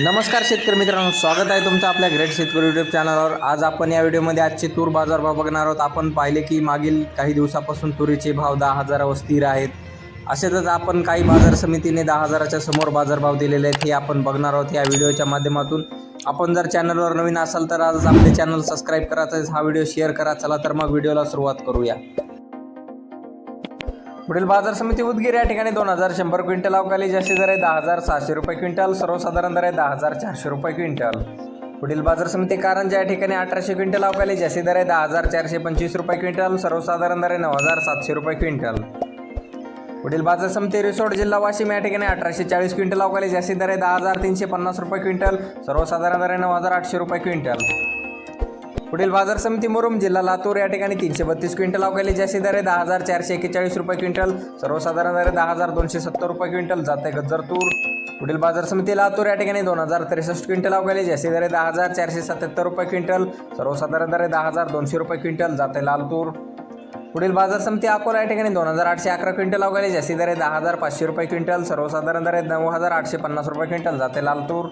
नमस्कार शेतकरी मित्रांनो स्वागत आहे तुमचं आपल्या ग्रेट शेतकरी युट्यूब चॅनलवर आज आपण या व्हिडिओमध्ये आजचे तूर बाजारभाव बघणार आहोत. आपण पाहिले की मागील काही दिवसापासून तुरीचे भाव दहा हजारावर स्थिर आहेत. असेच आपण काही बाजार समितीने दहा हजाराच्या समोर बाजारभाव दिलेले आहेत हे आपण बघणार आहोत या व्हिडिओच्या माध्यमातून. आपण जर चॅनलवर नवीन असाल तर आज आपले चॅनल सबस्क्राईब करायचं हा व्हिडिओ शेअर करा. चला तर मग व्हिडिओला सुरुवात करूया. पुढील बाजार समिती उदगीर या ठिकाणी दोन हजार शंभर क्विंटल अवकाली जास्ती दर आहे दहा हजार सहाशे रुपये क्विंटल सर्वसाधारण दर आहे दहा हजार चारशे रुपये क्विंटल. पुढील बाजार समिती कारंजा या ठिकाणी अठराशे क्विंटल अवकाली जास्ती दर आहे दहा हजार चारशे पंचवीस रुपये क्विंटल सर्वसाधारण दर आहे नऊ हजार सातशे रुपये क्विंटल. पुढील बाजार समिती रिसोड जिल्हा वाशिम या ठिकाणी अठराशे चाळीस क्विंटल अवकाली जास्ती दर आहे दहा हजार तीनशे पन्नास रुपये क्विंटल सर्वसाधारण दर आहे नऊ हजार आठशे रुपये क्विंटल. पुढील बाजार समिती मुरुम जिल्हा लातूर या ठिकाणी तीनशे बत्तीस क्विंटल अवकाली जास्ती दर आहे दहा हजार चारशे एक्केचाळीस रुपये क्विंटल. सर्वसाधारण दर आहे दहा हजार दोनशे सत्तर रुपये क्विंटल. जाते गज्जर तूर. पुढील बाजार समिती लातूर या ठिकाणी दोन हजार त्रेसष्ट क्विंटल अवकाली जास्ती दर आहे दहा हजार चारशे सत्याहत्तर रुपये क्विंटल. सर्वसाधारण दर आहे दहा हजार दोनशे रुपये क्विंटल. जाते लालतूर पुढील बाजार समिती अकोला या ठिकाणी दोन हजार आठशे अकरा क्विंटल अवकाली जास्ती दर आहे दहा हजार पाचशे रुपये क्विंटल. सर्वसाधारण दर आहे नऊ हजार आठशे पन्नास रुपये क्विंटल. जाते लालतूर